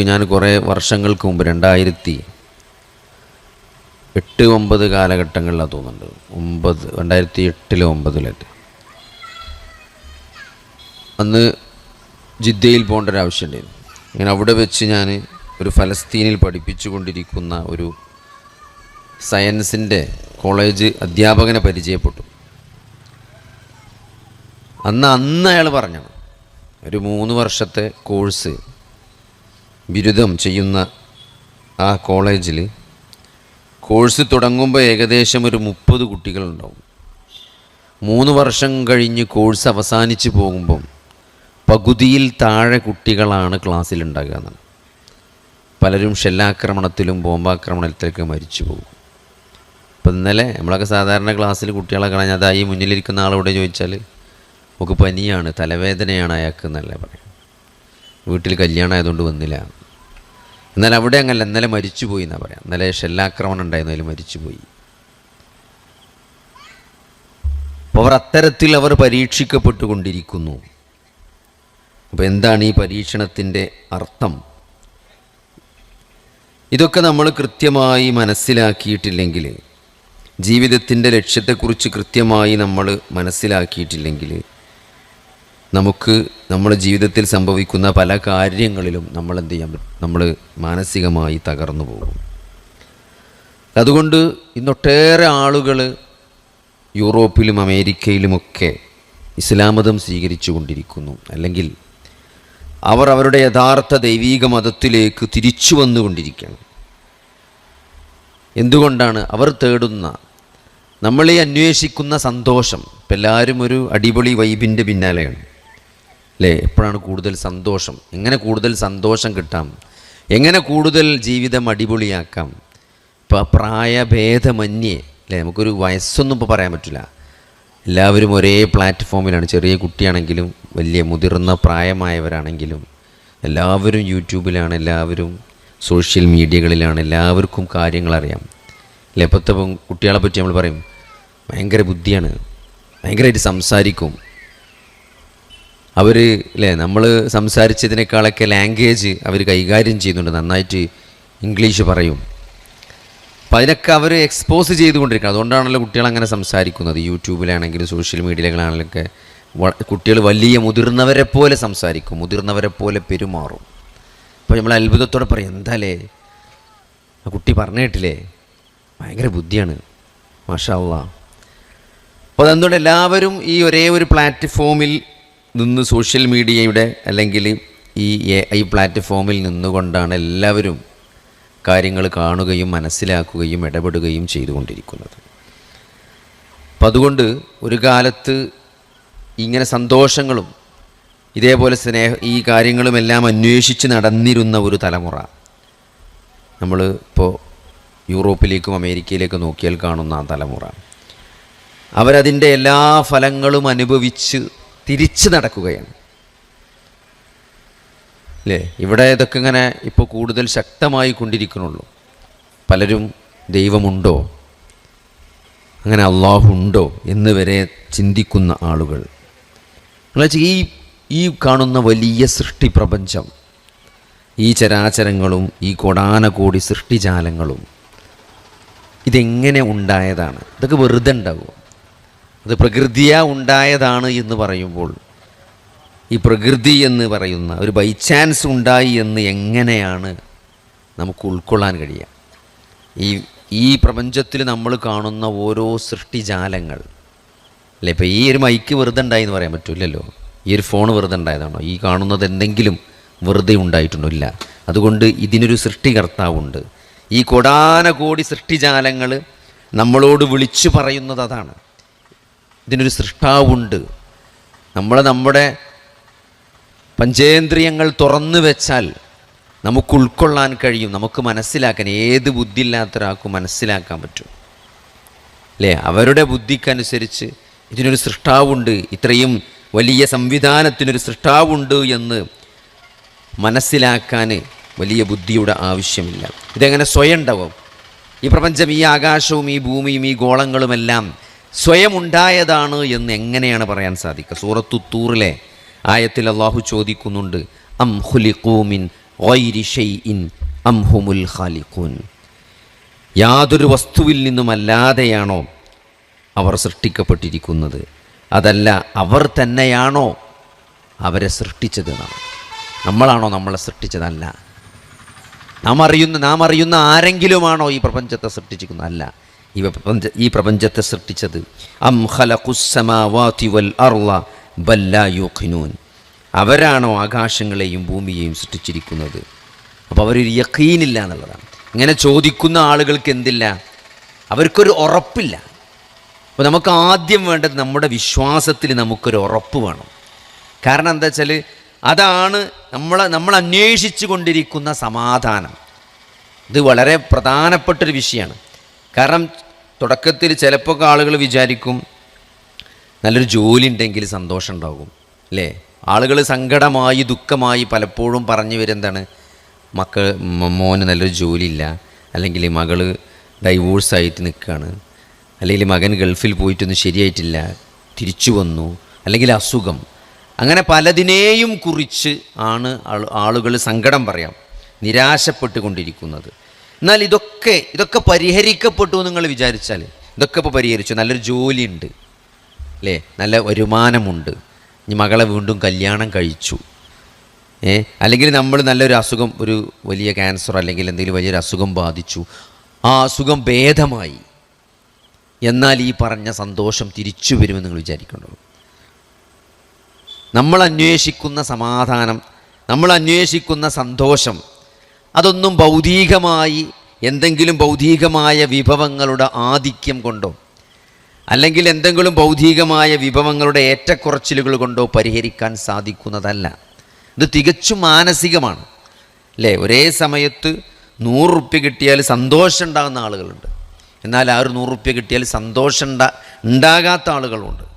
ഞാൻ കുറേ വർഷങ്ങൾക്ക് മുമ്പ് രണ്ടായിരത്തി എട്ട് ഒമ്പത് കാലഘട്ടങ്ങളിലാണ് തോന്നുന്നുണ്ട്. ഒമ്പത് രണ്ടായിരത്തി എട്ടിലോ ഒമ്പതിലായിട്ട് അന്ന് ജിദ്ദയിൽ പോകേണ്ട ഒരു ആവശ്യം ഉണ്ടായിരുന്നു. അങ്ങനെ അവിടെ വെച്ച് ഞാൻ ഒരു ഫലസ്തീനിൽ പഠിപ്പിച്ചു കൊണ്ടിരിക്കുന്ന ഒരു സയൻസിന്റെ കോളേജ് അധ്യാപകനെ പരിചയപ്പെട്ടു. അന്ന് അന്ന് അയാൾ പറഞ്ഞു ഒരു മൂന്ന് വർഷത്തെ കോഴ്സ് ബിരുദം ചെയ്യുന്ന ആ കോളേജിൽ കോഴ്സ് തുടങ്ങുമ്പോൾ ഏകദേശം ഒരു മുപ്പത് കുട്ടികളുണ്ടാവും. മൂന്ന് വർഷം കഴിഞ്ഞ് കോഴ്സ് അവസാനിച്ച് പോകുമ്പം പകുതിയിൽ താഴെ കുട്ടികളാണ് ക്ലാസ്സിലുണ്ടാകുക എന്നാണ്. പലരും ഷെല്ലാക്രമണത്തിലും ബോംബാക്രമണത്തിലൊക്കെ മരിച്ചു പോകും. അപ്പം ഇന്നലെ നമ്മളൊക്കെ സാധാരണ ക്ലാസ്സിൽ കുട്ടികളെ കാണാൻ അതായി മുന്നിലിരിക്കുന്ന ആളോട് ചോദിച്ചാൽ നമുക്ക് പനിയാണ് തലവേദനയാണ് അയാൾക്ക് എന്നല്ലേ പറയാം. വീട്ടിൽ കല്യാണം ആയതുകൊണ്ട് വന്നില്ല. എന്നാൽ അവിടെ അങ്ങല്ല ഇന്നലെ മരിച്ചുപോയി എന്നാണ് പറയാം. ഇന്നലെ ഷെല്ലാക്രമണം ഉണ്ടായിരുന്നു അതിൽ മരിച്ചുപോയി. അവർ അത്തരത്തിൽ അവർ പരീക്ഷിക്കപ്പെട്ടുകൊണ്ടിരിക്കുന്നു. അപ്പോൾ എന്താണ് ഈ പരീക്ഷണത്തിന്റെ അർത്ഥം? ഇതൊക്കെ നമ്മൾ കൃത്യമായി മനസ്സിലാക്കിയിട്ടില്ലെങ്കിൽ ജീവിതത്തിന്റെ ലക്ഷ്യത്തെക്കുറിച്ച് കൃത്യമായി നമ്മൾ മനസ്സിലാക്കിയിട്ടില്ലെങ്കിൽ നമുക്ക് നമ്മുടെ ജീവിതത്തിൽ സംഭവിക്കുന്ന പല കാര്യങ്ങളിലും നമ്മൾ എന്ത് ചെയ്യാൻ പറ്റും? നമ്മൾ മാനസികമായി തകർന്നു പോകും. അതുകൊണ്ട് ഇന്നൊട്ടേറെ ആളുകൾ യൂറോപ്പിലും അമേരിക്കയിലുമൊക്കെ ഇസ്ലാം മതം സ്വീകരിച്ചു കൊണ്ടിരിക്കുന്നു. അല്ലെങ്കിൽ അവർ അവരുടെ യഥാർത്ഥ ദൈവീക മതത്തിലേക്ക് തിരിച്ചു വന്നുകൊണ്ടിരിക്കുകയാണ് എന്തുകൊണ്ടാണ് അവർ തേടുന്ന? നമ്മളെ അന്വേഷിക്കുന്ന സന്തോഷം. ഇപ്പം എല്ലാവരും ഒരു അടിപൊളി വൈബിന്റെ പിന്നാലെയാണ്. അല്ലേ എപ്പോഴാണ് കൂടുതൽ സന്തോഷം? എങ്ങനെ കൂടുതൽ സന്തോഷം കിട്ടാം? എങ്ങനെ കൂടുതൽ ജീവിതം അടിപൊളിയാക്കാം? ഇപ്പോൾ പ്രായഭേദമന്യേ അല്ലേ നമുക്കൊരു വയസ്സൊന്നും ഇപ്പോൾ പറയാൻ പറ്റില്ല. എല്ലാവരും ഒരേ പ്ലാറ്റ്ഫോമിലാണ്. ചെറിയ കുട്ടിയാണെങ്കിലും വലിയ മുതിർന്ന പ്രായമായവരാണെങ്കിലും എല്ലാവരും യൂട്യൂബിലാണ് എല്ലാവരും സോഷ്യൽ മീഡിയകളിലാണ് എല്ലാവർക്കും കാര്യങ്ങൾ അറിയാം അല്ലേ ഇപ്പോഴത്തെ കുട്ടികളെ പറ്റി നമ്മൾ പറയും ഭയങ്കര ബുദ്ധിയാണ് ഭയങ്കരമായിട്ട് സംസാരിക്കും. അവർ അല്ലേ നമ്മൾ സംസാരിച്ചതിനേക്കാളൊക്കെ ലാംഗ്വേജ് അവർ കൈകാര്യം ചെയ്യുന്നുണ്ട്. നന്നായിട്ട് ഇംഗ്ലീഷ് പറയും. അപ്പം അതിനൊക്കെ അവർ എക്സ്പോസ് ചെയ്തുകൊണ്ടിരിക്കണം. അതുകൊണ്ടാണല്ലോ കുട്ടികൾ അങ്ങനെ സംസാരിക്കുന്നത്. യൂട്യൂബിലാണെങ്കിലും സോഷ്യൽ മീഡിയയിലാണെങ്കിലൊക്കെ കുട്ടികൾ വലിയ മുതിർന്നവരെ പോലെ സംസാരിക്കും. മുതിർന്നവരെ പോലെ പെരുമാറും. അപ്പോൾ നമ്മൾ അത്ഭുതത്തോടെ പറയും എന്താലേ? ആ കുട്ടി പറഞ്ഞിട്ടില്ലേ? ഭയങ്കര ബുദ്ധിയാണ്. മാഷാ അപ്പോൾ അതെന്തുകൊണ്ട് എല്ലാവരും ഈ ഒരേ ഒരു പ്ലാറ്റ്ഫോമിൽ നിന്ന് സോഷ്യൽ മീഡിയയുടെ അല്ലെങ്കിൽ ഈ എ ഐ പ്ലാറ്റ്ഫോമിൽ നിന്നുകൊണ്ടാണ് എല്ലാവരും കാര്യങ്ങൾ കാണുകയും മനസ്സിലാക്കുകയും ഇടപെടുകയും ചെയ്തുകൊണ്ടിരിക്കുന്നത്. അപ്പം അതുകൊണ്ട് ഒരു കാലത്ത് ഇങ്ങനെ സന്തോഷങ്ങളും ഇതേപോലെ സ്നേഹ ഈ കാര്യങ്ങളുമെല്ലാം അന്വേഷിച്ച് നടന്നിരുന്ന ഒരു തലമുറ. നമ്മൾ ഇപ്പോൾ യൂറോപ്പിലേക്കും അമേരിക്കയിലേക്കും നോക്കിയാൽ കാണുന്ന ആ തലമുറ. അവരതിന്റെ എല്ലാ ഫലങ്ങളും അനുഭവിച്ച് തിരിച്ചു നടക്കുകയാണ്. അല്ലേ ഇവിടെ ഇതൊക്കെ ഇങ്ങനെ ഇപ്പോൾ കൂടുതൽ ശക്തമായി കൊണ്ടിരിക്കുന്നുള്ളൂ. പലരും ദൈവമുണ്ടോ? അങ്ങനെ അള്ളാഹു ഉണ്ടോ എന്ന് വരെ ചിന്തിക്കുന്ന ആളുകൾ. എന്നുവെച്ചാൽ ഈ ഈ കാണുന്ന വലിയ സൃഷ്ടി പ്രപഞ്ചം ഈ ചരാചരങ്ങളും ഈ കൊടാനകോടി സൃഷ്ടിജാലങ്ങളും ഇതെങ്ങനെ ഉണ്ടായതാണ്? ഇതൊക്കെ വെറുതെ ഉണ്ടാവുമോ അത് പ്രകൃതിയാ ഉണ്ടായതാണ് എന്ന് പറയുമ്പോൾ ഈ പ്രകൃതി എന്ന് പറയുന്ന ഒരു ബൈ ചാൻസ് ഉണ്ടായി എന്ന് എങ്ങനെയാണ് നമുക്ക് ഉൾക്കൊള്ളാൻ കഴിയുക? ഈ ഈ പ്രപഞ്ചത്തിൽ നമ്മൾ കാണുന്ന ഓരോ സൃഷ്ടിജാലങ്ങൾ അല്ലേ? ഇപ്പോൾ ഈ ഒരു മൈക്ക് വെറുതെ ഉണ്ടായി എന്ന് പറയാൻ പറ്റില്ലല്ലോ ഈ ഒരു ഫോൺ വെറുതെ ഉണ്ടായതാണോ? ഈ കാണുന്നത് എന്തെങ്കിലും വെറുതെ ഉണ്ടായിട്ടുണ്ടോ? ഇല്ല. അതുകൊണ്ട് ഇതിനൊരു സൃഷ്ടികർത്താവുണ്ട്. ഈ കൊടാനകോടി സൃഷ്ടിജാലങ്ങൾ നമ്മളോട് വിളിച്ചു പറയുന്നത് അതാണ്. ഇതിനൊരു സൃഷ്ടാവുണ്ട്. നമ്മൾ നമ്മുടെ പഞ്ചേന്ദ്രിയങ്ങൾ തുറന്നു വെച്ചാൽ നമുക്ക് ഉൾക്കൊള്ളാൻ കഴിയും നമുക്ക് മനസ്സിലാക്കാൻ ഏത് ബുദ്ധിയില്ലാത്ത ഒരാൾക്കും മനസ്സിലാക്കാൻ പറ്റും. അല്ലേ? അവരുടെ ബുദ്ധിക്കനുസരിച്ച് ഇതിനൊരു സൃഷ്ടാവുണ്ട്. ഇത്രയും വലിയ സംവിധാനത്തിനൊരു സൃഷ്ടാവുണ്ട് എന്ന് മനസ്സിലാക്കാൻ വലിയ ബുദ്ധിയുടെ ആവശ്യമില്ല. ഇതെങ്ങനെ സ്വയം ഉണ്ടാവും? ഈ പ്രപഞ്ചം ഈ ആകാശവും ഈ ഭൂമിയും ഈ ഗോളങ്ങളുമെല്ലാം സ്വയം ഉണ്ടായതാണ് എന്ന് എങ്ങനെയാണ് പറയാൻ സാധിക്കുക? സൂറത്തു തൂറിലെ ആയത്തിൽ അള്ളാഹു ചോദിക്കുന്നുണ്ട് അം ഹുലിഖൂമിൻ ഷൈഇൻ അം ഹുമുൽ ഖാലിഖൂൻ. യാതൊരു വസ്തുവിൽ നിന്നുമല്ലാതെയാണോ അവർ സൃഷ്ടിക്കപ്പെട്ടിരിക്കുന്നത്? അതല്ല അവർ തന്നെയാണോ അവരെ സൃഷ്ടിച്ചത് എന്നാണ്. നമ്മളാണോ നമ്മളെ സൃഷ്ടിച്ചതല്ല? നാം അറിയുന്ന നാം അറിയുന്ന ആരെങ്കിലുമാണോ ഈ പ്രപഞ്ചത്തെ സൃഷ്ടിച്ചിരിക്കുന്നത്? അല്ല. ഈ പ്രപഞ്ച ഈ പ്രപഞ്ചത്തെ സൃഷ്ടിച്ചത്. അം ഖലഖുസ്സമാവാതി വൽ അർള ബല്ലാ യൂഖിനൂൻ. അവരാണോ ആകാശങ്ങളെയും ഭൂമിയെയും സൃഷ്ടിച്ചിരിക്കുന്നത്? അപ്പോൾ അവരൊരു യക്കീനില്ല എന്നുള്ളതാണ്. ഇങ്ങനെ ചോദിക്കുന്ന ആളുകൾക്ക് എന്തില്ല? അവർക്കൊരു ഉറപ്പില്ല. അപ്പോൾ നമുക്ക് ആദ്യം വേണ്ടത് നമ്മുടെ വിശ്വാസത്തിൽ നമുക്കൊരു ഉറപ്പ് വേണം. കാരണം എന്താ വെച്ചാൽ അതാണ് നമ്മൾ നമ്മൾ അന്വേഷിച്ചു കൊണ്ടിരിക്കുന്ന സമാധാനം. ഇത് വളരെ പ്രധാനപ്പെട്ടൊരു വിഷയമാണ്. കാരണം തുടക്കത്തിൽ ചിലപ്പോൾ ആളുകൾ വിചാരിക്കും നല്ലൊരു ജോലി ഉണ്ടെങ്കിൽ സന്തോഷം ഉണ്ടാകും അല്ലേ? ആളുകൾ സങ്കടമായി ദുഃഖമായി പലപ്പോഴും പറഞ്ഞു വരുന്നതാണ് മക്കൾ മോന് നല്ലൊരു ജോലിയില്ല അല്ലെങ്കിൽ മകൾ ഡൈവോഴ്സായിട്ട് നിൽക്കുകയാണ് അല്ലെങ്കിൽ മകൻ ഗൾഫിൽ പോയിട്ടൊന്നും ശരിയായിട്ടില്ല തിരിച്ചു വന്നു അല്ലെങ്കിൽ അസുഖം. അങ്ങനെ പലതിനെയും കുറിച്ച് ആണ് ആളുകൾ സങ്കടം പറയാം നിരാശപ്പെട്ടുകൊണ്ടിരിക്കുന്നത്. എന്നാൽ ഇതൊക്കെ ഇതൊക്കെ പരിഹരിക്കപ്പെട്ടു നിങ്ങൾ വിചാരിച്ചാൽ ഇതൊക്കെ ഇപ്പോൾ പരിഹരിച്ചു. നല്ലൊരു ജോലിയുണ്ട് അല്ലേ? നല്ല വരുമാനമുണ്ട്. ഇനി മകളെ വീണ്ടും കല്യാണം കഴിച്ചു. ഏ? അല്ലെങ്കിൽ നമ്മൾ നല്ലൊരു അസുഖം ഒരു വലിയ ക്യാൻസർ അല്ലെങ്കിൽ എന്തെങ്കിലും വലിയൊരു അസുഖം ബാധിച്ചു. ആ അസുഖം ഭേദമായി. എന്നാൽ ഈ പറഞ്ഞ സന്തോഷം തിരിച്ചു വരുമെന്ന് നിങ്ങൾ വിചാരിക്കണ്ടോ നമ്മൾ അന്വേഷിക്കുന്ന സമാധാനം നമ്മൾ അന്വേഷിക്കുന്ന സന്തോഷം അതൊന്നും ഭൗതികമായി എന്തെങ്കിലും ഭൗതികമായ വിഭവങ്ങളുടെ ആധിക്യം കൊണ്ടോ അല്ലെങ്കിൽ എന്തെങ്കിലും ഭൗതികമായ വിഭവങ്ങളുടെ ഏറ്റക്കുറച്ചിലുകൾ കൊണ്ടോ പരിഹരിക്കാൻ സാധിക്കുന്നതല്ല. ഇത് തികച്ചും മാനസികമാണ്. അല്ലേ? ഒരേ സമയത്ത് നൂറ് റുപ്യ കിട്ടിയാൽ സന്തോഷം ഉണ്ടാകുന്ന ആളുകളുണ്ട്. എന്നാൽ ആ ഒരു നൂറ് റുപ്യ കിട്ടിയാൽ സന്തോഷം ഉണ്ടാ ഉണ്ടാകാത്ത ആളുകളുണ്ട്.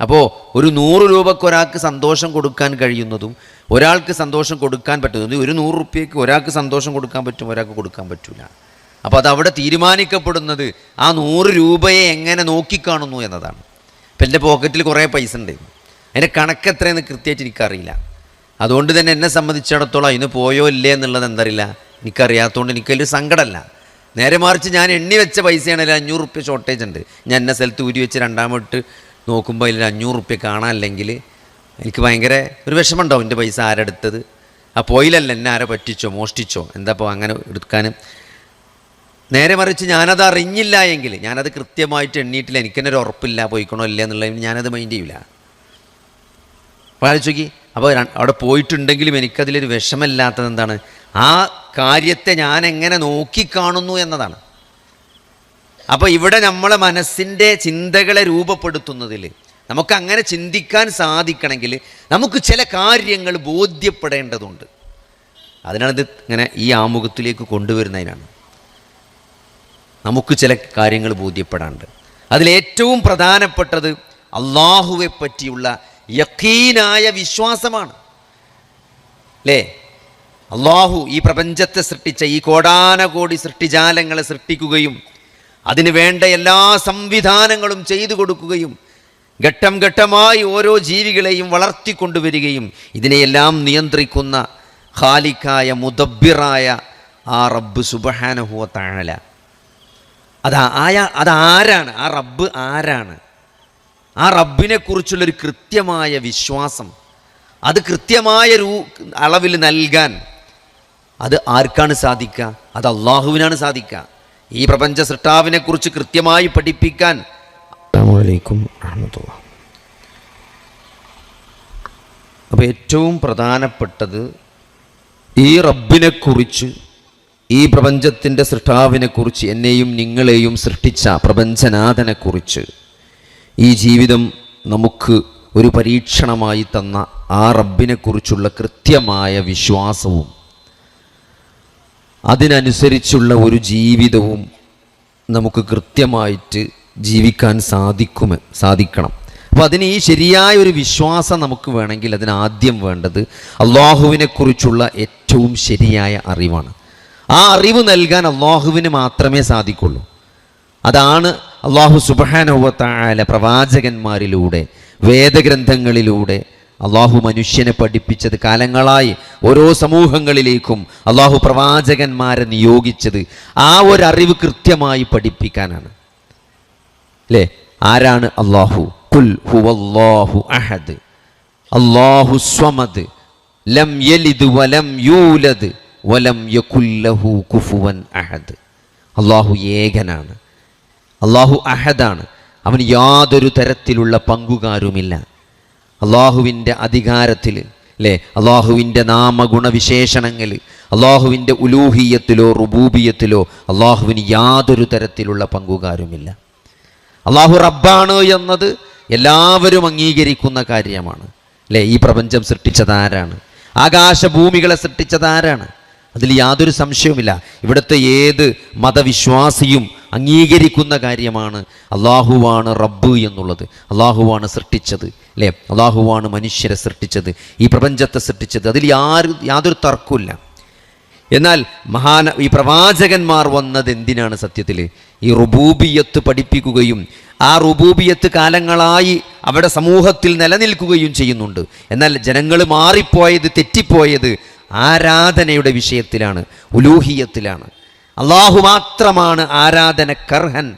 അപ്പോൾ ഒരു നൂറ് രൂപയ്ക്ക് ഒരാൾക്ക് സന്തോഷം കൊടുക്കാൻ കഴിയുന്നതും ഒരാൾക്ക് സന്തോഷം കൊടുക്കാൻ പറ്റുന്നതും ഒരു നൂറ് റുപ്യക്ക് ഒരാൾക്ക് സന്തോഷം കൊടുക്കാൻ പറ്റും ഒരാൾക്ക് കൊടുക്കാൻ പറ്റില്ല അപ്പോൾ അതവിടെ തീരുമാനിക്കപ്പെടുന്നത് ആ നൂറ് രൂപയെ എങ്ങനെ നോക്കിക്കാണുന്നു എന്നതാണ്. ഇപ്പം എന്റെ പോക്കറ്റിൽ കുറേ പൈസ ഉണ്ട്. അതിന്റെ കണക്ക് എത്രയെന്ന് കൃത്യമായിട്ട് എനിക്കറിയില്ല. അതുകൊണ്ട് തന്നെ എന്നെ സംബന്ധിച്ചിടത്തോളം അതിന് പോയോ ഇല്ലേ എന്നുള്ളത് എന്തറിയില്ല. എനിക്കറിയാത്തതുകൊണ്ട് എനിക്കതിൽ സങ്കടമല്ല. നേരെ മറിച്ച് ഞാൻ എണ്ണി വെച്ച പൈസയാണെങ്കിൽ അഞ്ഞൂറ് റുപ്യ ഷോർട്ടേജ് ഉണ്ട്. ഞാൻ എന്നെ സ്ഥലത്ത് ഊരി വെച്ച് രണ്ടാമട്ട് നോക്കുമ്പോൾ അതിൽ അഞ്ഞൂറ് റുപ്യ കാണാനില്ലെങ്കിൽ എനിക്ക് ഭയങ്കര ഒരു വിഷമമുണ്ടാവും എന്റെ പൈസ ആരെടുത്തത്? ആ പോയിലല്ല എന്നെ ആരെ പറ്റിച്ചോ മോഷ്ടിച്ചോ? എന്താ ഇപ്പോൾ അങ്ങനെ എടുക്കാനും? നേരെ മറിച്ച് ഞാനത് അറിഞ്ഞില്ല എങ്കിൽ ഞാനത് കൃത്യമായിട്ട് എണ്ണീട്ടില്ല എനിക്കെന്നെ ഒരു ഉറപ്പില്ല പോയിക്കണോ ഇല്ല എന്നുള്ളതിന് ഞാനത് മൈൻഡ് ചെയ്യില്ല അപ്പോൾ ആലോചിക്കി അപ്പോൾ അവിടെ പോയിട്ടുണ്ടെങ്കിലും എനിക്കതിലൊരു വിഷമമില്ലാത്തത് എന്താണ്? ആ കാര്യത്തെ ഞാൻ എങ്ങനെ നോക്കിക്കാണുന്നു എന്നതാണ്. അപ്പോൾ ഇവിടെ നമ്മളെ മനസ്സിന്റെ ചിന്തകളെ രൂപപ്പെടുത്തുന്നതിൽ നമുക്ക് അങ്ങനെ ചിന്തിക്കാൻ സാധിക്കണമെങ്കിൽ നമുക്ക് ചില കാര്യങ്ങൾ ബോധ്യപ്പെടേണ്ടതുണ്ട്. അതിനാണ് ഇത് ഇങ്ങനെ ഈ ആമുഖത്തിലേക്ക് കൊണ്ടുവരുന്നതിനാണ്. നമുക്ക് ചില കാര്യങ്ങൾ ബോധ്യപ്പെടാണ്ട്. അതിലേറ്റവും പ്രധാനപ്പെട്ടത് അള്ളാഹുവെ പറ്റിയുള്ള യക്കീനായ വിശ്വാസമാണ്. അല്ലേ അള്ളാഹു ഈ പ്രപഞ്ചത്തെ സൃഷ്ടിച്ച ഈ കോടാനകോടി സൃഷ്ടിജാലങ്ങളെ സൃഷ്ടിക്കുകയും അതിന് വേണ്ട എല്ലാ സംവിധാനങ്ങളും ചെയ്തു കൊടുക്കുകയും ഘട്ടം ഘട്ടമായി ഓരോ ജീവികളെയും വളർത്തിക്കൊണ്ടുവരികയും ഇതിനെയെല്ലാം നിയന്ത്രിക്കുന്ന ഖാലിക്കായ മുദബ്ബിറായ ആ റബ്ബ് സുബഹാനഹുവ താഴല അതാ ആയ അതാരാണ്? ആ റബ്ബ് ആരാണ്? ആ റബ്ബിനെ കുറിച്ചുള്ളൊരു കൃത്യമായ വിശ്വാസം. അത് കൃത്യമായ രൂ അളവിൽ നൽകാൻ അത് ആർക്കാണ് സാധിക്കുക? അത് അള്ളാഹുവിനാണ് സാധിക്കുക. ഈ പ്രപഞ്ച സൃഷ്ടാവിനെ കുറിച്ച് കൃത്യമായി പഠിപ്പിക്കാൻ അപ്പോൾ ഏറ്റവും പ്രധാനപ്പെട്ടത് ഈ റബ്ബിനെക്കുറിച്ച് ഈ പ്രപഞ്ചത്തിന്റെ സൃഷ്ടാവിനെക്കുറിച്ച് എന്നെയും നിങ്ങളെയും സൃഷ്ടിച്ച പ്രപഞ്ചനാഥനെക്കുറിച്ച് ഈ ജീവിതം നമുക്ക് ഒരു പരീക്ഷണമായി തന്ന ആ റബ്ബിനെക്കുറിച്ചുള്ള കൃത്യമായ വിശ്വാസവും അതിനനുസരിച്ചുള്ള ഒരു ജീവിതവും നമുക്ക് കൃത്യമായിട്ട് ജീവിക്കാൻ സാധിക്കും സാധിക്കണം. അപ്പോൾ അതിന് ഈ ശരിയായ ഒരു വിശ്വാസം നമുക്ക് വേണമെങ്കിൽ അതിന് ആദ്യം വേണ്ടത് അള്ളാഹുവിനെക്കുറിച്ചുള്ള ഏറ്റവും ശരിയായ അറിവാണ്. ആ അറിവ് നൽകാൻ അള്ളാഹുവിന് മാത്രമേ സാധിക്കുള്ളൂ. അതാണ് അള്ളാഹു സുബാനുവത്തായ പ്രവാചകന്മാരിലൂടെ വേദഗ്രന്ഥങ്ങളിലൂടെ അള്ളാഹു മനുഷ്യനെ പഠിപ്പിച്ചത് കാലങ്ങളായി ഓരോ സമൂഹങ്ങളിലേക്കും അള്ളാഹു പ്രവാചകന്മാരെ നിയോഗിച്ചത് ആ ഒരു അറിവ് കൃത്യമായി പഠിപ്പിക്കാനാണ്. അല്ലേ ആരാണ് അള്ളാഹു? കുൽ ഹുവല്ലാഹു അഹദ്. അള്ളാഹു സ്വമദ്. ലം യലിദ് വലം യൂലദ്. വലം യകുല്ലഹു കുഫുവൻ അഹദ്. അള്ളാഹു ഏകനാണ്. അള്ളാഹു അഹദാണ്. അവന് യാതൊരു തരത്തിലുള്ള പങ്കുകാരുമില്ല. അള്ളാഹുവിന്റെ അധികാരത്തിൽ അല്ലേ അള്ളാഹുവിന്റെ നാമഗുണവിശേഷണങ്ങൾ അള്ളാഹുവിന്റെ ഉലൂഹിയത്തിലോ റുബൂബിയത്തിലോ അള്ളാഹുവിന് യാതൊരു തരത്തിലുള്ള പങ്കുകാരുമില്ല. അള്ളാഹു റബ്ബാണ് എന്നത് എല്ലാവരും അംഗീകരിക്കുന്ന കാര്യമാണ് അല്ലേ ഈ പ്രപഞ്ചം സൃഷ്ടിച്ചതാരാണ്? ആകാശഭൂമികളെ സൃഷ്ടിച്ചതാരാണ്? അതിൽ യാതൊരു സംശയവുമില്ല. ഇവിടുത്തെ ഏത് മതവിശ്വാസിയും അംഗീകരിക്കുന്ന കാര്യമാണ് അള്ളാഹുവാണ് റബ്ബ് എന്നുള്ളത്. അള്ളാഹുവാണ് സൃഷ്ടിച്ചത് അല്ലേ? അള്ളാഹുവാണ് മനുഷ്യരെ സൃഷ്ടിച്ചത് ഈ പ്രപഞ്ചത്തെ സൃഷ്ടിച്ചത്. അതിൽ യാതൊരു യാതൊരു തർക്കമില്ല എന്നാൽ മഹാന ഈ പ്രവാചകന്മാർ വന്നത് എന്തിനാണ് സത്യത്തിൽ ഈ റുബൂബിയത്ത് പഠിപ്പിക്കുകയും ആ റുബൂബിയത്ത് കാലങ്ങളായി അവിടെ സമൂഹത്തിൽ നിലനിൽക്കുകയും ചെയ്യുന്നുണ്ട്. എന്നാൽ ജനങ്ങൾ മാറിപ്പോയത് തെറ്റിപ്പോയത് ആരാധനയുടെ വിഷയത്തിലാണ് ഉലൂഹിയത്തിലാണ്. അള്ളാഹു മാത്രമാണ് ആരാധനക്കർഹൻ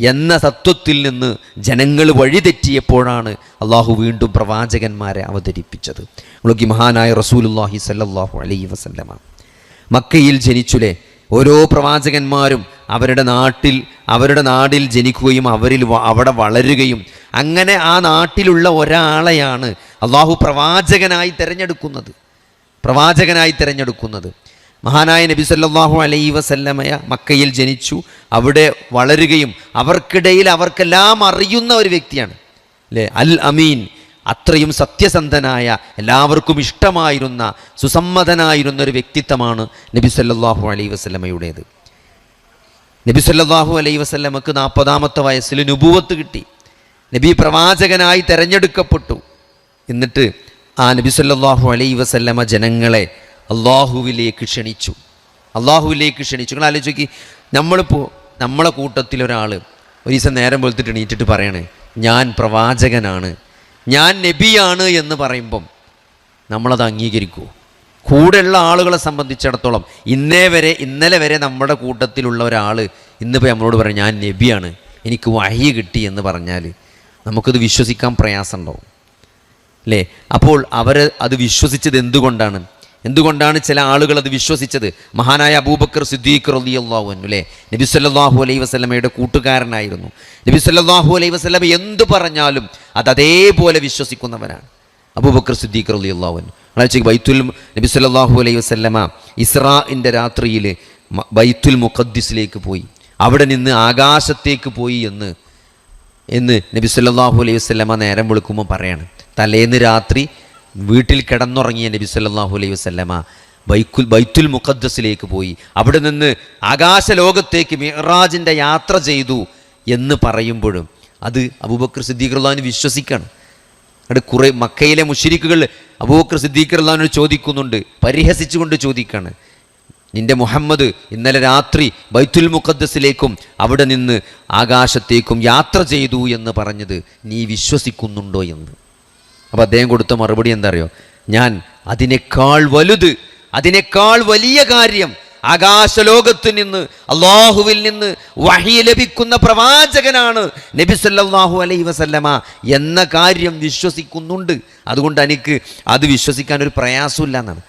എന്ന തത്വത്തിൽ നിന്ന് ജനങ്ങൾ വഴിതെറ്റിയപ്പോഴാണ് അള്ളാഹു വീണ്ടും പ്രവാചകന്മാരെ അവതരിപ്പിച്ചത്. ഉളകി മഹാനായ റസൂലുല്ലാഹി സല്ലാഹു അലൈ വസല്ലമ. മക്കയിൽ ജനിച്ചുലേ ഓരോ പ്രവാചകന്മാരും അവരുടെ നാട്ടിൽ അവരുടെ നാടിൽ ജനിക്കുകയും അവരിൽ അവിടെ വളരുകയും അങ്ങനെ ആ നാട്ടിലുള്ള ഒരാളെയാണ് അള്ളാഹു പ്രവാചകനായി തിരഞ്ഞെടുക്കുന്നത്. പ്രവാചകനായി തിരഞ്ഞെടുക്കുന്നത്. മഹാനായ നബി സല്ലാഹു അലൈ വസല്ലമയ മക്കയിൽ ജനിച്ചു. അവിടെ വളരുകയും അവർക്കിടയിൽ അവർക്കെല്ലാം അറിയുന്ന ഒരു വ്യക്തിയാണ്. അല്ലേ അൽ അമീൻ. അത്രയും സത്യസന്ധനായ എല്ലാവർക്കും ഇഷ്ടമായിരുന്ന സുസമ്മതനായിരുന്ന ഒരു വ്യക്തിത്വമാണ് നബി സല്ലാഹു അലൈ വസല്ലമയുടേത്. നബി സല്ലാഹു അലൈ വസല്ലമക്ക് നാൽപ്പതാമത്തെ വയസ്സിൽ നുപൂവത്ത് കിട്ടി. നബി പ്രവാചകനായി തെരഞ്ഞെടുക്കപ്പെട്ടു. എന്നിട്ട് ആ നബി സല്ലാഹു അലൈ വസല്ലമ ജനങ്ങളെ അള്ളാഹുവിലേക്ക് ക്ഷണിച്ചു. അള്ളാഹുവിലേക്ക് ക്ഷണിച്ചു. നിങ്ങൾ ആലോചിക്ക് നമ്മളിപ്പോൾ നമ്മളെ കൂട്ടത്തിൽ ഒരാൾ ഒരു ദിവസം നേരം വെളുത്തിട്ട് എണീറ്റിട്ട് പറയണേ ഞാൻ പ്രവാചകനാണ്. ഞാൻ നബിയാണ് എന്ന് പറയുമ്പം നമ്മളത് അംഗീകരിക്കുമോ കൂടെയുള്ള ആളുകളെ സംബന്ധിച്ചിടത്തോളം ഇന്നേ വരെ ഇന്നലെ വരെ നമ്മുടെ കൂട്ടത്തിലുള്ള ഒരാൾ ഇന്നിപ്പോൾ നമ്മളോട് പറയും ഞാൻ നബിയാണ്. എനിക്ക് വഹി കിട്ടി എന്ന് പറഞ്ഞാൽ നമുക്കത് വിശ്വസിക്കാൻ പ്രയാസമുണ്ടാവും. അല്ലേ അപ്പോൾ അവർ അത് വിശ്വസിച്ചത് എന്തുകൊണ്ടാണ്? എന്തുകൊണ്ടാണ് ചില ആളുകൾ അത് വിശ്വസിച്ചത്? മഹാനായ അബൂബക്കർ സിദ്ദീഖ് റളിയല്ലാഹു അൻഹു അല്ലേ? നബി സല്ലാഹു അലൈഹി വസ്ലമയുടെ കൂട്ടുകാരനായിരുന്നു. നബി സല്ലാഹു അലൈഹി വസല്ലമ എന്തു പറഞ്ഞാലും അത് അതേപോലെ വിശ്വസിക്കുന്നവനാണ് അബൂബക്കർ സിദ്ദീഖ് അൻഹു. ആലോചിക്ക് ബൈത്തുൽ നബി സല്ലാഹു അലൈഹി വസല്ലമ ഇസ്രാഇന്റെ രാത്രിയിൽ ബൈത്തുൽ മുഖദ്ദിസിലേക്ക് പോയി. അവിടെ നിന്ന് ആകാശത്തേക്ക് പോയി എന്ന് എന്ന് നബി സല്ലാഹു അലൈഹി വസ്ലമ നേരം വിളിക്കുമ്പോൾ പറയാണ്. തലേന്ന് രാത്രി വീട്ടിൽ കിടന്നുറങ്ങിയ നബി സല്ലാഹു അലൈഹി വസല്ലമ ബൈക്കുൽ ബൈത്തുൽ മുഖദ്സിലേക്ക് പോയി. അവിടെ നിന്ന് ആകാശ ലോകത്തേക്ക് മിഹ്റാജിന്റെ യാത്ര ചെയ്തു എന്ന് പറയുമ്പോഴും അത് അബൂബക്കർ സിദ്ദീഖ് വിശ്വസിക്കണം. അവിടെ കുറേ മക്കയിലെ മുഷരിക്കുകൾ അബൂബക്കർ സിദ്ദീഖ് ചോദിക്കുന്നുണ്ട് പരിഹസിച്ചുകൊണ്ട് ചോദിക്കാണ്. നിന്റെ മുഹമ്മദ് ഇന്നലെ രാത്രി ബൈത്തുൽ മുഖദ്സിലേക്കും അവിടെ നിന്ന് ആകാശത്തേക്കും യാത്ര ചെയ്തു എന്ന് പറഞ്ഞത് നീ വിശ്വസിക്കുന്നുണ്ടോ എന്ന്. അപ്പോൾ അദ്ദേഹം കൊടുത്ത മറുപടി എന്താ അറിയോ ഞാൻ അതിനേക്കാൾ വലുത് അതിനേക്കാൾ വലിയ കാര്യം ആകാശലോകത്ത് നിന്ന് അള്ളാഹുവിൽ നിന്ന് വഹി ലഭിക്കുന്ന പ്രവാചകനാണ് നബി സല്ലല്ലാഹു അലൈഹി വസല്ലമ എന്ന കാര്യം വിശ്വസിക്കുന്നുണ്ട്. അതുകൊണ്ട് എനിക്ക് അത് വിശ്വസിക്കാൻ ഒരു പ്രയാസമില്ല എന്നാണ്.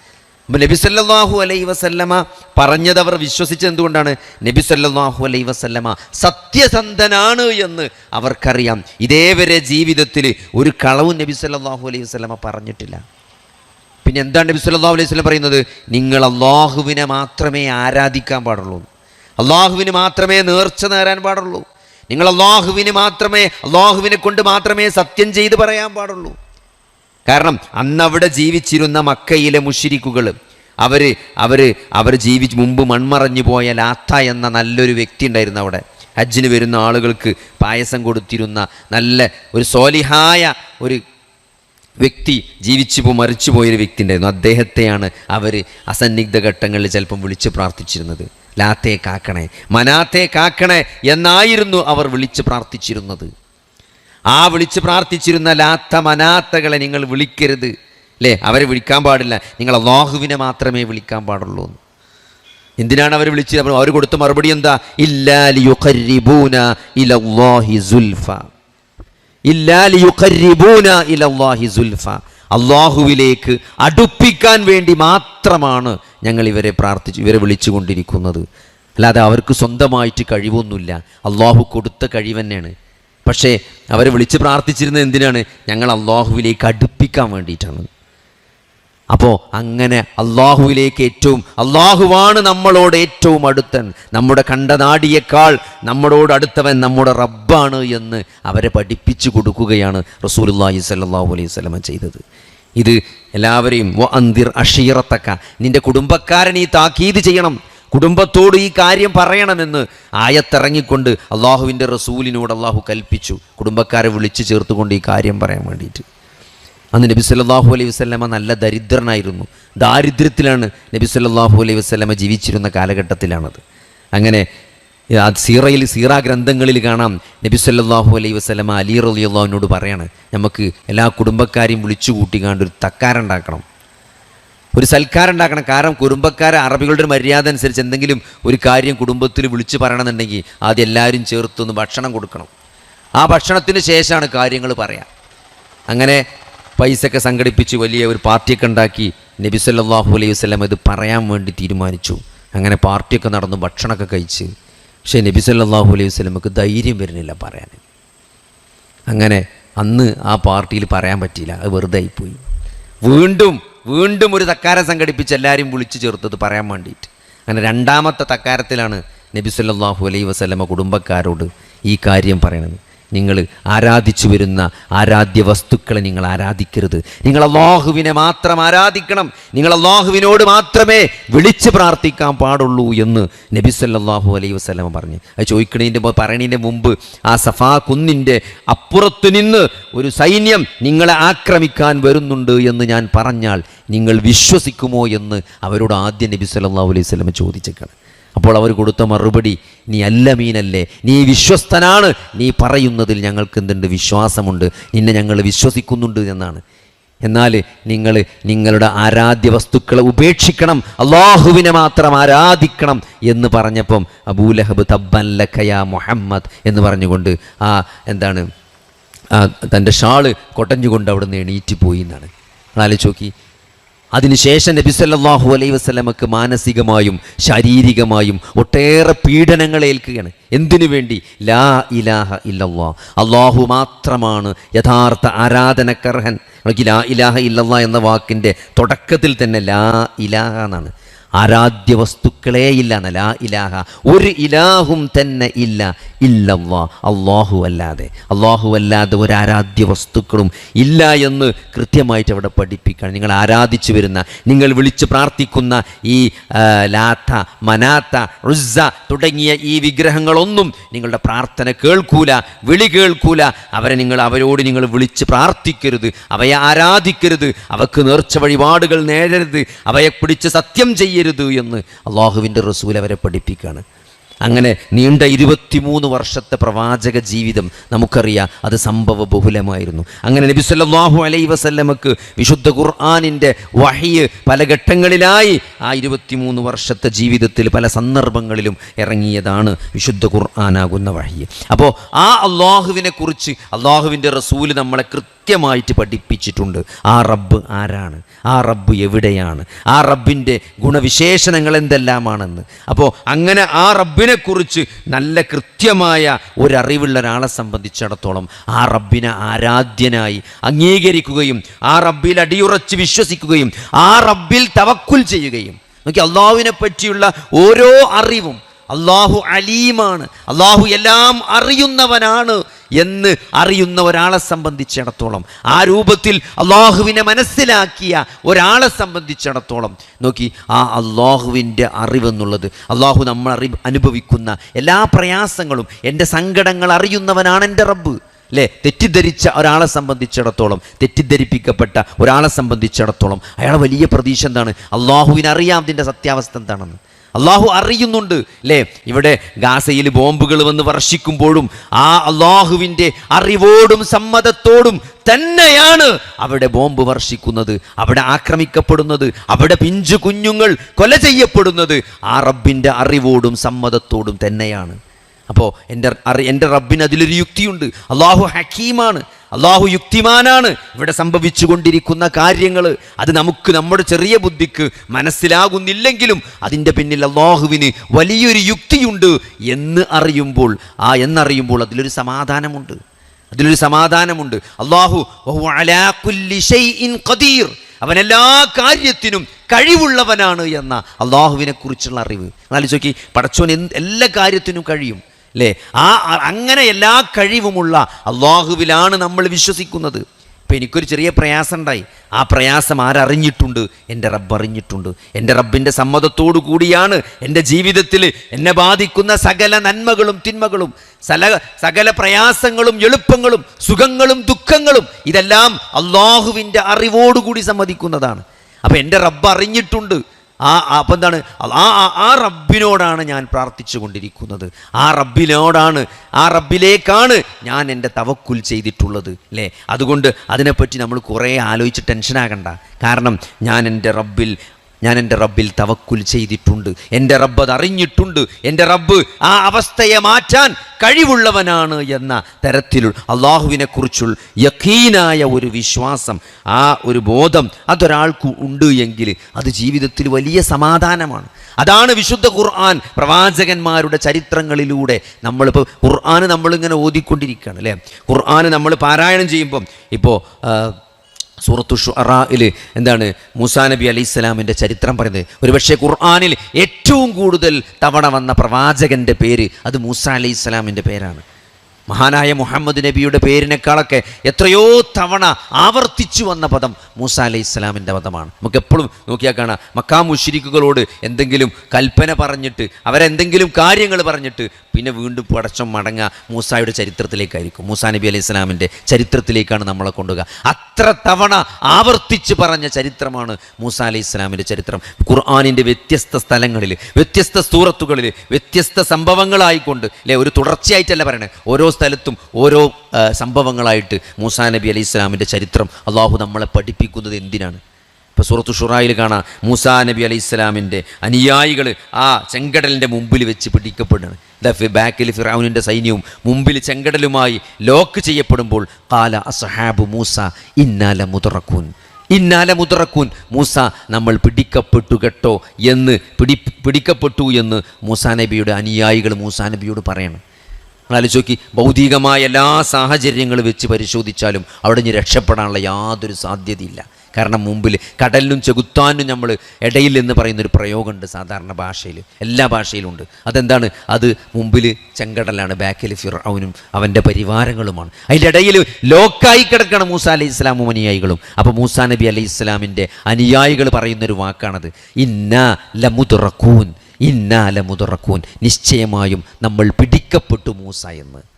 അപ്പോൾ നബി സല്ലല്ലാഹു അലൈഹി വസല്ലമ പറഞ്ഞത് അവർ വിശ്വസിച്ചത് എന്തുകൊണ്ടാണ്? നബി സല്ലല്ലാഹു അലൈഹി വസല്ലമ സത്യസന്ധനാണ് എന്ന് അവർക്കറിയാം. ഇതേവരെ ജീവിതത്തിൽ ഒരു കളവും നബി സല്ലല്ലാഹു അലൈഹി വസല്ലമ പറഞ്ഞിട്ടില്ല. പിന്നെ എന്താണ് നബി സല്ലല്ലാഹു അലൈഹി വസ്ലം പറയുന്നത്? നിങ്ങൾ അള്ളാഹുവിനെ മാത്രമേ ആരാധിക്കാൻ പാടുള്ളൂ. അള്ളാഹുവിന് മാത്രമേ നേർച്ച നേരാൻ പാടുള്ളൂ. നിങ്ങൾ അള്ളാഹുവിന് മാത്രമേ അള്ളാഹുവിനെ കൊണ്ട് മാത്രമേ സത്യം ചെയ്ത് പറയാൻ പാടുള്ളൂ. കാരണം അന്നവിടെ ജീവിച്ചിരുന്ന മക്കയിലെ മുഷിരിക്കുകൾ അവർ അവർ അവർ ജീവിച്ച് മുമ്പ് മൺമറഞ്ഞു പോയ ലാത്ത എന്ന നല്ലൊരു വ്യക്തി ഉണ്ടായിരുന്നു അവിടെ. ഹജ്ജിന് വരുന്ന ആളുകൾക്ക് പായസം കൊടുത്തിരുന്ന നല്ല ഒരു സോലിഹായ ഒരു വ്യക്തി ജീവിച്ചു പോ മരിച്ചു പോയൊരു വ്യക്തി ഉണ്ടായിരുന്നു. അദ്ദേഹത്തെയാണ് അവർ അസന്നിഗ്ധ ഘട്ടങ്ങളിൽ ചിലപ്പം വിളിച്ച് പ്രാർത്ഥിച്ചിരുന്നത്. ലാത്തേ കാക്കണേ മനാത്തേ കാക്കണേ എന്നായിരുന്നു അവർ വിളിച്ച് പ്രാർത്ഥിച്ചിരുന്നത്. ആ വിളിച്ച് പ്രാർത്ഥിച്ചിരുന്ന ലാത്ത മനാത്തകളെ നിങ്ങൾ വിളിക്കരുത്. അല്ലേ അവരെ വിളിക്കാൻ പാടില്ല. നിങ്ങൾ അള്ളാഹുവിനെ മാത്രമേ വിളിക്കാൻ പാടുള്ളൂ. എന്തിനാണ് അവർ വിളിച്ചത് അവർ കൊടുത്ത മറുപടി എന്താ? ഇല്ലാ ലിയുഖർരിബൂന ഇലല്ലാഹി സുൽഫ. സുൽഫ. അള്ളാഹുവിലേക്ക് അടുപ്പിക്കാൻ വേണ്ടി മാത്രമാണ് ഞങ്ങൾ ഇവരെ പ്രാർത്ഥിച്ചു ഇവരെ വിളിച്ചുകൊണ്ടിരിക്കുന്നത്. അല്ലാതെ അവർക്ക് സ്വന്തമായിട്ട് കഴിവൊന്നുമില്ല. അള്ളാഹു കൊടുത്ത കഴിവ് തന്നെയാണ് പക്ഷേ അവരെ വിളിച്ച് പ്രാർത്ഥിച്ചിരുന്നത് എന്തിനാണ്? ഞങ്ങൾ അള്ളാഹുവിലേക്ക് അടുപ്പിക്കാൻ വേണ്ടിയിട്ടാണ്. അപ്പോൾ അങ്ങനെ അള്ളാഹുവിലേക്ക് ഏറ്റവും അള്ളാഹുവാണ് നമ്മളോട് ഏറ്റവും അടുത്തൻ. നമ്മുടെ കണ്ടനാടിയേക്കാൾ നമ്മളോട് അടുത്തവൻ നമ്മുടെ റബ്ബാണ് എന്ന് അവരെ പഠിപ്പിച്ചു കൊടുക്കുകയാണ് റസൂലുള്ളാഹി സല്ലാഹു അലൈഹി സ്വലമ ചെയ്തത്. ഇത് എല്ലാവരെയും വ അന്തിർ അഷീറത്തക്ക. നിന്റെ കുടുംബക്കാരൻ ഈ താക്കീത് ചെയ്യണം. കുടുംബത്തോട് ഈ കാര്യം പറയണമെന്ന് ആയത്തിറങ്ങിക്കൊണ്ട് അള്ളാഹുവിന്റെ റസൂലിനോട് അള്ളാഹു കൽപ്പിച്ചു. കുടുംബക്കാരെ വിളിച്ചു ചേർത്തുകൊണ്ട് ഈ കാര്യം പറയാൻ വേണ്ടിയിട്ട്. അന്ന് നബി സല്ലാഹു അലൈഹി വസ്ലമ നല്ല ദരിദ്രനായിരുന്നു. ദാരിദ്ര്യത്തിലാണ് നബി സല്ലാഹു അലൈഹി വസ്ലമ ജീവിച്ചിരുന്ന കാലഘട്ടത്തിലാണത്. അങ്ങനെ സീറയിൽ സീറ ഗ്രന്ഥങ്ങളിൽ കാണാം നബി സല്ലാഹു അലൈഹി വസ്ലമ അലി റളിയല്ലാഹുവിനോട് പറയാണ് നമുക്ക് എല്ലാ കുടുംബക്കാരെയും വിളിച്ചു കൂട്ടിക്കാണ്ട് ഒരു തക്കാരുണ്ടാക്കണം ഒരു സൽക്കാരം ഉണ്ടാക്കണം കാരണം കുടുംബക്കാരെ അറബികളുടെ മര്യാദ അനുസരിച്ച് എന്തെങ്കിലും ഒരു കാര്യം കുടുംബത്തിൽ വിളിച്ചു പറയണമെന്നുണ്ടെങ്കിൽ ആദ്യം എല്ലാവരും ചേർത്തൊന്ന് ഭക്ഷണം കൊടുക്കണം. ആ ഭക്ഷണത്തിന് ശേഷമാണ് കാര്യങ്ങൾ പറയാം. അങ്ങനെ പൈസയൊക്കെ സംഘടിപ്പിച്ച് വലിയ ഒരു പാർട്ടിയൊക്കെ ഉണ്ടാക്കി നബി സല്ലല്ലാഹു അലൈഹി വസ്ലം ഇത് പറയാൻ വേണ്ടി തീരുമാനിച്ചു. അങ്ങനെ പാർട്ടിയൊക്കെ നടന്നു ഭക്ഷണമൊക്കെ കഴിച്ച്. പക്ഷേ നബി സല്ലല്ലാഹു അലൈഹി വസല്ലമക്ക് ധൈര്യം വരുന്നില്ല പറയാൻ. അങ്ങനെ അന്ന് ആ പാർട്ടിയിൽ പറയാൻ പറ്റിയില്ല അത് വെറുതെ ആയിപ്പോയി. വീണ്ടും വീണ്ടും ഒരു തക്കാരം സംഘടിപ്പിച്ച് എല്ലാവരും വിളിച്ചു ചേർത്തത് പറയാൻ വേണ്ടിയിട്ട്. അങ്ങനെ രണ്ടാമത്തെ തക്കാരത്തിലാണ് നബി സല്ലല്ലാഹു അലൈഹി വസല്ലമ കുടുംബക്കാരോട് ഈ കാര്യം പറയണത് നിങ്ങൾ ആരാധിച്ചു വരുന്ന ആരാധ്യ വസ്തുക്കളെ നിങ്ങൾ ആരാധിക്കരുത്. നിങ്ങൾ അള്ളാഹുവിനെ മാത്രം ആരാധിക്കണം. നിങ്ങൾ അള്ളാഹുവിനോട് മാത്രമേ വിളിച്ച് പ്രാർത്ഥിക്കാൻ പാടുള്ളൂ എന്ന് നബി സല്ലല്ലാഹു അലൈഹി വസ്ലമ പറഞ്ഞു. അത് ചോദിക്കണതിന്റെ പറയണതിന്റെ മുമ്പ് ആ സഫാ കുന്നിന്റെ അപ്പുറത്തു നിന്ന് ഒരു സൈന്യം നിങ്ങളെ ആക്രമിക്കാൻ വരുന്നുണ്ട് എന്ന് ഞാൻ പറഞ്ഞാൽ നിങ്ങൾ വിശ്വസിക്കുമോ എന്ന് അവരോട് ആദ്യം നബി സല്ലല്ലാഹു അലൈഹി വസല്ലമ ചോദിച്ചേക്കാണ്. അപ്പോൾ അവർ കൊടുത്ത മറുപടി നീ അല്ല മീനല്ലേ നീ വിശ്വസ്തനാണ് നീ പറയുന്നതിൽ ഞങ്ങൾക്ക് എന്തുണ്ട് വിശ്വാസമുണ്ട് നിന്നെ ഞങ്ങൾ വിശ്വസിക്കുന്നുണ്ട് എന്നാണ്. എന്നാൽ നിങ്ങൾ നിങ്ങളുടെ ആരാധ്യ വസ്തുക്കളെ ഉപേക്ഷിക്കണം അള്ളാഹുവിനെ മാത്രം ആരാധിക്കണം എന്ന് പറഞ്ഞപ്പം അബൂലഹബ് തബ്ബൻ ലഖയ മുഹമ്മദ് എന്ന് പറഞ്ഞുകൊണ്ട് ആ എന്താണ് തന്റെ ഷാൾ കൊട്ടഞ്ഞുകൊണ്ട് അവിടെ നിന്ന് എണീറ്റ് പോയി എന്നാണ്. ആലോചിച്ച് നോക്കി അതിനുശേഷം നബി സല്ലല്ലാഹു അലൈഹി വസല്ലമക്ക് മാനസികമായും ശാരീരികമായും ഒട്ടേറെ പീഡനങ്ങൾ ഏൽക്കുകയാണ്. എന്തിനു വേണ്ടി? ലാ ഇലാഹ ഇല്ലല്ലാ. അള്ളാഹു മാത്രമാണ് യഥാർത്ഥ ആരാധനക്കർഹൻ. ലാ ഇലാഹ ഇല്ലല്ലാ എന്ന വാക്കിന്റെ തുടക്കത്തിൽ തന്നെ ലാ ഇലാഹ എന്നാണ്. ആരാധ്യ വസ്തുക്കളേ ഇല്ല ലാ ഇലാഹ. ഒരു ഇലാഹും തന്നെ ഇല്ല ഇല്ലല്ലാ. അള്ളാഹു അല്ലാതെ. അള്ളാഹു അല്ലാതെ ഒരു ആരാധ്യ വസ്തുക്കളും ഇല്ല എന്ന് കൃത്യമായിട്ട് അവിടെ പഠിപ്പിക്കണം. നിങ്ങൾ ആരാധിച്ചു വരുന്ന നിങ്ങൾ വിളിച്ച് പ്രാർത്ഥിക്കുന്ന ഈ ലാത്ത മനാത്ത റുസ തുടങ്ങിയ ഈ വിഗ്രഹങ്ങളൊന്നും നിങ്ങളുടെ പ്രാർത്ഥന കേൾക്കൂല വിളി കേൾക്കൂല. അവരെ നിങ്ങൾ അവരോട് നിങ്ങൾ വിളിച്ച് പ്രാർത്ഥിക്കരുത്. അവയെ ആരാധിക്കരുത്. അവക്ക് നേർച്ച വഴിപാടുകൾ നേടരുത് അവയെ പിടിച്ച് സത്യം ചെയ്യരുത്. എന്ന് അള്ളാഹുവിന്റെ റസൂൽ അവരെ പഠിപ്പിക്കുകയാണ് അങ്ങനെ നീണ്ട ഇരുപത്തിമൂന്ന് വർഷത്തെ പ്രവാചക ജീവിതം നമുക്കറിയാം അത് സംഭവ ബഹുലമായിരുന്നു അങ്ങനെ നബി സല്ലല്ലാഹു അലൈ വസല്ലമക്ക് വിശുദ്ധ ഖുർആാനിന്റെ വഹിയ് പല ഘട്ടങ്ങളിലായി ആ ഇരുപത്തിമൂന്ന് വർഷത്തെ ജീവിതത്തിൽ പല സന്ദർഭങ്ങളിലും ഇറങ്ങിയതാണ് വിശുദ്ധ ഖുർആാനാകുന്ന വഹിയ് അപ്പോൾ ആ അള്ളാഹുവിനെ കുറിച്ച് അള്ളാഹുവിന്റെ റസൂൽ നമ്മളെ കൃത്യമായിട്ട് പഠിപ്പിച്ചിട്ടുണ്ട്. ആ റബ്ബ് ആരാണ്? ആ റബ്ബ് എവിടെയാണ്? ആ റബ്ബിന്റെ ഗുണവിശേഷണങ്ങൾ എന്തെല്ലാമാണെന്ന്. അപ്പോൾ അങ്ങനെ ആ റബ്ബിനെക്കുറിച്ച് നല്ല കൃത്യമായ ഒരറിവുള്ള ഒരാളെ സംബന്ധിച്ചിടത്തോളം ആ റബ്ബിനെ ആരാധ്യനായി അംഗീകരിക്കുകയും ആ റബ്ബിൽ അടിയുറച്ച് വിശ്വസിക്കുകയും ആ റബ്ബിൽ തവക്കുൽ ചെയ്യുകയും. നോക്കി അള്ളാഹുവിനെ പറ്റിയുള്ള ഓരോ അറിവും അള്ളാഹു അലീമാണ്. അള്ളാഹു എല്ലാം അറിയുന്നവനാണ്. എന്ന് അറിയുന്ന ഒരാളെ സംബന്ധിച്ചിടത്തോളം ആ രൂപത്തിൽ അള്ളാഹുവിനെ മനസ്സിലാക്കിയ ഒരാളെ സംബന്ധിച്ചിടത്തോളം. നോക്കി ആ അള്ളാഹുവിന്റെ അറിവെന്നുള്ളത് അള്ളാഹു നമ്മൾ അറി അനുഭവിക്കുന്ന എല്ലാ പ്രയാസങ്ങളും എന്റെ സങ്കടങ്ങൾ അറിയുന്നവനാണ് എന്റെ റബ്ബ്. അല്ലേ തെറ്റിദ്ധരിച്ച ഒരാളെ സംബന്ധിച്ചിടത്തോളം തെറ്റിദ്ധരിപ്പിക്കപ്പെട്ട ഒരാളെ സംബന്ധിച്ചിടത്തോളം അയാളെ വലിയ പ്രതീക്ഷ എന്താണ്? അള്ളാഹുവിനറിയാം അതിന്റെ സത്യാവസ്ഥ എന്താണെന്ന്. അള്ളാഹു അറിയുന്നുണ്ട് അല്ലേ ഇവിടെ ഗാസയിൽ ബോംബുകൾ വന്ന് വർഷിക്കുമ്പോഴും ആ അള്ളാഹുവിന്റെ അറിവോടും സമ്മതത്തോടും തന്നെയാണ് അവിടെ ബോംബ് വർഷിക്കുന്നത് അവിടെ ആക്രമിക്കപ്പെടുന്നത് അവിടെ പിഞ്ചു കുഞ്ഞുങ്ങൾ കൊല ചെയ്യപ്പെടുന്നത്. ആ റബ്ബിന്റെ അറിവോടും സമ്മതത്തോടും തന്നെയാണ്. അപ്പോൾ എന്റെ അറി എന്റെ റബ്ബിന് അതിലൊരു യുക്തിയുണ്ട്. അള്ളാഹു ഹക്കീമാണ്. അള്ളാഹു യുക്തിമാനാണ്. ഇവിടെ സംഭവിച്ചുകൊണ്ടിരിക്കുന്ന കാര്യങ്ങൾ അത് നമുക്ക് നമ്മുടെ ചെറിയ ബുദ്ധിക്ക് മനസ്സിലാകുന്നില്ലെങ്കിലും അതിന്റെ പിന്നിൽ അള്ളാഹുവിന് വലിയൊരു യുക്തിയുണ്ട് എന്ന് അറിയുമ്പോൾ ആ എന്നറിയുമ്പോൾ അതിലൊരു സമാധാനമുണ്ട്. അതിലൊരു സമാധാനമുണ്ട്. അള്ളാഹു ഖദീർ. അവൻ എല്ലാ കാര്യത്തിനും കഴിവുള്ളവനാണ് എന്ന അള്ളാഹുവിനെ കുറിച്ചുള്ള അറിവ്. എന്നാലും ചോക്കി പടച്ചോൻ എല്ലാ കാര്യത്തിനും കഴിയും. അല്ലേ ആ അങ്ങനെ എല്ലാ കഴിവുമുള്ള അള്ളാഹുവിലാണ് നമ്മൾ വിശ്വസിക്കുന്നത്. ഇപ്പം എനിക്കൊരു ചെറിയ പ്രയാസം ഉണ്ടായി ആ പ്രയാസം ആരറിഞ്ഞിട്ടുണ്ട്? എന്റെ റബ്ബ് അറിഞ്ഞിട്ടുണ്ട്. എന്റെ റബ്ബിന്റെ സമ്മതത്തോടു കൂടിയാണ് എന്റെ ജീവിതത്തിൽ എന്നെ ബാധിക്കുന്ന സകല നന്മകളും തിന്മകളും സല സകല പ്രയാസങ്ങളും എളുപ്പങ്ങളും സുഖങ്ങളും ദുഃഖങ്ങളും ഇതെല്ലാം അള്ളാഹുവിന്റെ അറിവോടുകൂടി സമ്മതിക്കുന്നതാണ്. അപ്പം എന്റെ റബ്ബ് അറിഞ്ഞിട്ടുണ്ട്. ആ അപ്പം എന്താണ്? ആ- ആ റബ്ബിനോടാണ് ഞാൻ പ്രാർത്ഥിച്ചു കൊണ്ടിരിക്കുന്നത് ആ റബ്ബിനോടാണ് ആ റബ്ബിലേക്കാണ് ഞാൻ എന്റെ തവക്കുൽ ചെയ്തിട്ടുള്ളത് അല്ലേ? അതുകൊണ്ട് അതിനെപ്പറ്റി നമ്മൾ കുറേ ആലോചിച്ച് ടെൻഷനാകണ്ട. കാരണം ഞാൻ എന്റെ റബ്ബിൽ ഞാൻ എന്റെ റബ്ബിൽ തവക്കുൽ ചെയ്തിട്ടുണ്ട്. എന്റെ റബ്ബ് അത് അറിഞ്ഞിട്ടുണ്ട്. എന്റെ റബ്ബ് ആ അവസ്ഥയെ മാറ്റാൻ കഴിവുള്ളവനാണ് എന്ന തരത്തിലുള്ള അള്ളാഹുവിനെ കുറിച്ചുള്ള യക്കീനായ ഒരു വിശ്വാസം ആ ഒരു ബോധം അതൊരാൾക്ക് ഉണ്ട് എങ്കിൽ അത് ജീവിതത്തിൽ വലിയ സമാധാനമാണ്. അതാണ് വിശുദ്ധ ഖുർആൻ പ്രവാചകന്മാരുടെ ചരിത്രങ്ങളിലൂടെ നമ്മളിപ്പോൾ ഖുർആൻ നമ്മളിങ്ങനെ ഓതിക്കൊണ്ടിരിക്കുകയാണ് അല്ലേ? ഖുർആൻ നമ്മൾ പാരായണം ചെയ്യുമ്പം ഇപ്പോൾ സൂറത്തു ഷുറയിൽ എന്താണ് മുസാ നബി അലൈഹി സ്വലാമിന്റെ ചരിത്രം പറയുന്നത്. ഒരുപക്ഷെ ഖുർആാനിൽ ഏറ്റവും കൂടുതൽ തവണ വന്ന പ്രവാചകന്റെ പേര് അത് മൂസ അലൈഹി സ്വലാമിന്റെ പേരാണ്. മഹാനായ മുഹമ്മദ് നബിയുടെ പേരിനേക്കാളൊക്കെ എത്രയോ തവണ ആവർത്തിച്ചു വന്ന പദം മൂസ അലൈഹി ഇസ്ലാമിന്റെ പദമാണ്. നമുക്ക് എപ്പോഴും നോക്കിയാൽ കാണാം. മക്കാ മുഷിരിക്കുകളോട് എന്തെങ്കിലും കൽപ്പന പറഞ്ഞിട്ട് അവരെന്തെങ്കിലും കാര്യങ്ങൾ പറഞ്ഞിട്ട് പിന്നെ വീണ്ടും പടച്ചം മടങ്ങുക മൂസായുടെ ചരിത്രത്തിലേക്കായിരിക്കും. മൂസാ നബി അലൈഹി ഇസ്ലാമിന്റെ ചരിത്രത്തിലേക്കാണ് നമ്മളെ കൊണ്ടുപോകുക അത്ര തവണ ആവർത്തിച്ച് പറഞ്ഞ ചരിത്രമാണ് മൂസ അലൈഹി ഇസ്ലാമിന്റെ ചരിത്രം. ഖുർആാനിന്റെ വ്യത്യസ്ത സ്ഥലങ്ങളിൽ വ്യത്യസ്ത സൂറത്തുകളിൽ വ്യത്യസ്ത സംഭവങ്ങളായിക്കൊണ്ട് അല്ലെ? ഒരു തുടർച്ചയായിട്ടല്ല പറയണേ. ഓരോ സ്ഥലത്തും ഓരോ സംഭവങ്ങളായിട്ട് മൂസാ നബി അലി ഇസ്ലാമിന്റെ ചരിത്രം അള്ളാഹു നമ്മളെ പഠിപ്പിക്കുന്നത് എന്തിനാണ്? ഇപ്പോൾ സുഹൃത്തു ഷുറായിൽ കാണാം മൂസാ നബി അലി ഇസ്ലാമിന്റെ അനുയായികൾ ആ ചെങ്കടലിന്റെ മുമ്പിൽ വെച്ച് പിടിക്കപ്പെടുകയാണ് ദ ഫി- ബാക്കിൽ ഫിറാവുനിന്റെ സൈന്യവും മുമ്പിൽ ചെങ്കടലുമായി ലോക്ക് ചെയ്യപ്പെടുമ്പോൾ കാല അസഹാബു മൂസ ഇന്നാല മുതറക്കൂൻ ഇന്നാല മുതറക്കൂൻ മൂസ നമ്മൾ പിടിക്കപ്പെട്ടു കേട്ടോ എന്ന് പിടി പിടിക്കപ്പെട്ടു എന്ന് മൂസാ നബിയുടെ അനുയായികൾ മൂസാ നബിയോട് പറയണം. ആലോചിച്ച് നോക്കി. ഭൗതികമായ എല്ലാ സാഹചര്യങ്ങളും വെച്ച് പരിശോധിച്ചാലും അവിടെ നിന്ന് രക്ഷപ്പെടാനുള്ള യാതൊരു സാധ്യതയില്ല. കാരണം മുമ്പിൽ കടലിനും ചെകുത്താനും നമ്മൾ ഇടയിൽ എന്ന് പറയുന്നൊരു പ്രയോഗമുണ്ട് സാധാരണ ഭാഷയിൽ. എല്ലാ ഭാഷയിലും ഉണ്ട്. അതെന്താണ്? അത് മുമ്പിൽ ചെങ്കടലാണ് ബാക്കിൽ ഫിറൌനും അവന്റെ പരിവാരങ്ങളുമാണ്. അതിന്റെ ഇടയിൽ ലോക്കായി കിടക്കണം മൂസ അലൈഹി ഇസ്ലാമും അനുയായികളും അപ്പോൾ മൂസാ നബി അലൈഹി ഇസ്ലാമിന്റെ അനുയായികൾ പറയുന്നൊരു വാക്കാണത്. ഇന്ന ലമുതുറക്കൂൻ. ഇന്നാല മുതറക്കൂൻ നിശ്ചയമായും നമ്മൾ പിടിക്കപ്പെട്ടു മൂസ എന്ന്.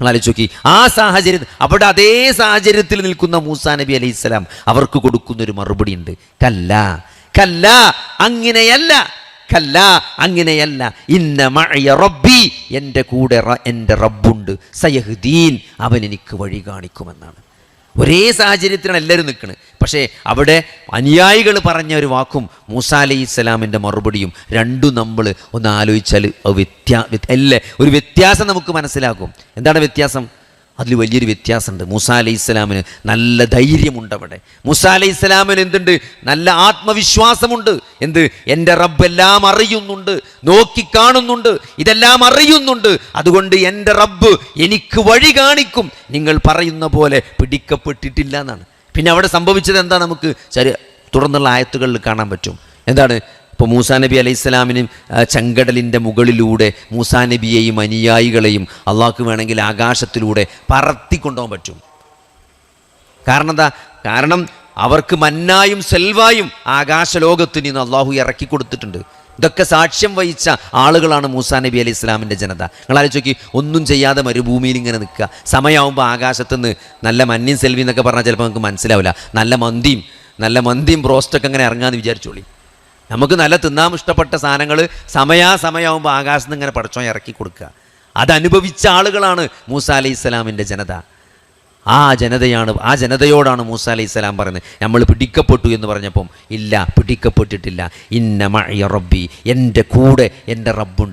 നോക്കി. ആ സാഹചര്യം അവിടെ അതേ സാഹചര്യത്തിൽ നിൽക്കുന്ന മൂസാ നബി അലൈഹി സ്വലാം അവർക്ക് കൊടുക്കുന്ന ഒരു മറുപടി ഉണ്ട്. കല്ല കല്ല അങ്ങനെയല്ല കല്ല അങ്ങനെയല്ല. ഇന്ന മഴയ റബ്ബി എന്റെ കൂടെ എന്റെ റബ്ബുണ്ട്. സയഹുദ്ദീൻ അവൻ എനിക്ക് വഴി കാണിക്കുമെന്നാണ്. ഒരേ സാഹചര്യത്തിലാണ് എല്ലാവരും നിൽക്കുന്നത് പക്ഷേ അവിടെ അനുയായികൾ പറഞ്ഞ ഒരു വാക്കും മൂസ അലൈഹി ഇസ്ലാമിന്റെ മറുപടിയും രണ്ടും നമ്മൾ ഒന്ന് ആലോചിച്ചാൽ വ്യത്യാ അല്ലേ ഒരു വ്യത്യാസം നമുക്ക് മനസ്സിലാക്കും എന്താണ് വ്യത്യാസം? അതിൽ വലിയൊരു വ്യത്യാസമുണ്ട്. മൂസ അലൈഹി ഇസ്ലാമിന് നല്ല ധൈര്യമുണ്ട് അവിടെ. മൂസ അലൈഹി ഇസ്ലാമിന് എന്തുണ്ട്? നല്ല ആത്മവിശ്വാസമുണ്ട്. എന്ത്? എന്റെ റബ്ബ് എല്ലാം അറിയുന്നുണ്ട്. നോക്കിക്കാണുന്നുണ്ട് ഇതെല്ലാം അറിയുന്നുണ്ട്. അതുകൊണ്ട് എന്റെ റബ്ബ് എനിക്ക് വഴി കാണിക്കും. നിങ്ങൾ പറയുന്ന പോലെ പിടിക്കപ്പെട്ടിട്ടില്ല എന്നാണ്. പിന്നെ അവിടെ സംഭവിച്ചത് എന്താ നമുക്ക്? ശരി തുടർന്നുള്ള ആയത്തുകളിൽ കാണാൻ പറ്റും. എന്താണ്? ഇപ്പോൾ മൂസാ നബി അലൈഹി സ്വലാമിനും ചെങ്കടലിന്റെ മുകളിലൂടെ മൂസാ നബിയെയും അനുയായികളെയും അള്ളാഹ്ക്ക് വേണമെങ്കിൽ ആകാശത്തിലൂടെ പറത്തിക്കൊണ്ടുപോകാൻ പറ്റും. കാരണം എന്താ? കാരണം അവർക്ക് മന്നായും സെൽവായും ആകാശലോകത്ത് നിന്ന് അള്ളാഹു ഇറക്കി കൊടുത്തിട്ടുണ്ട്. ഇതൊക്കെ സാക്ഷ്യം വഹിച്ച ആളുകളാണ് മൂസാ നബി അലി ഇസ്ലാമിന്റെ ജനത. നിങ്ങൾ ആലോചിച്ച് നോക്കി ഒന്നും ചെയ്യാതെ മരുഭൂമിയിൽ ഇങ്ങനെ നിൽക്കുക. സമയമാകുമ്പോൾ ആകാശത്തുനിന്ന് നല്ല മഞ്ഞയും സെൽവി എന്നൊക്കെ പറഞ്ഞാൽ ചിലപ്പോൾ നമുക്ക് മനസ്സിലാവില്ല. നല്ല മന്തിയും നല്ല മന്തിയും ബ്രോസ്റ്റൊക്കെ അങ്ങനെ ഇറങ്ങാമെന്ന് വിചാരിച്ചോളി. നമുക്ക് നല്ല തിന്നാൻ ഇഷ്ടപ്പെട്ട സാധനങ്ങൾ സമയാസമയമാകുമ്പോൾ ആകാശത്ത് നിന്ന് ഇങ്ങനെ പടച്ചോ ഇറക്കി കൊടുക്കുക. അതനുഭവിച്ച ആളുകളാണ് മൂസ അലൈഹി ഇസ്ലാമിന്റെ ജനത. ആ ജനതയാണ് ആ ജനതയോടാണ് മൂസ അലൈഹി സ്വലാം പറയുന്നത്. നമ്മൾ പിടിക്കപ്പെട്ടു എന്ന് പറഞ്ഞപ്പം ഇല്ല പിടിക്കപ്പെട്ടിട്ടില്ല. ഇന്ന മഴ റബ്ബി എന്റെ കൂടെ എന്റെ റബ്ബുണ്ട്.